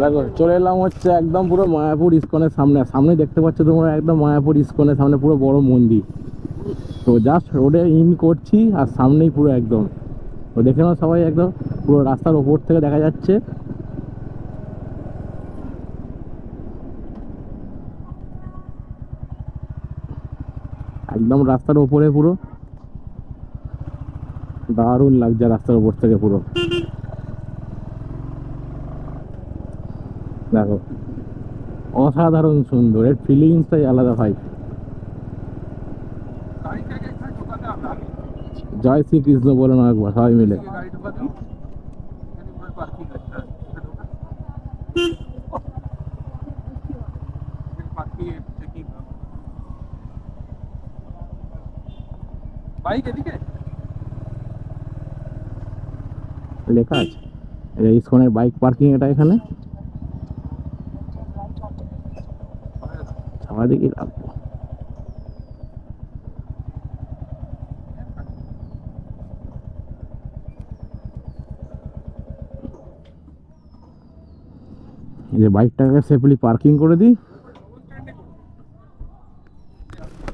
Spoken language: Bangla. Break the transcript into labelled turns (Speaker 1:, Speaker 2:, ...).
Speaker 1: দেখো, চলে এলাম হচ্ছে একদম পুরো মায়াপুর ইস্কনের সামনে। সামনে দেখতে পাচ্ছ তোমরা একদম মায়াপুর ইস্কনের সামনে পুরো বড় মন্দির। তো জাস্ট রোডে ইন করছি আর সামনেই পুরো একদম। তো দেখে নাও সবাই একদম পুরো রাস্তার ওপর থেকে দেখা যাচ্ছে। একদম রাস্তার ওপরে পুরো। দারুণ লাগছে রাস্তার ওপর থেকে পুরো। দেখো। অসাধারণ সুন্দর, এর ফিলিংসটাই আলাদা ভাই। জয় শ্রীকৃষ্ণ বলে না একবার, সবাই মিলে। লেখা আছে? ইস্কনের বাইক পার্কিং এটা এখানে? সবাই দেখি রাখবো এই যে বাইকটাকে সেফলি পার্কিং করে দিই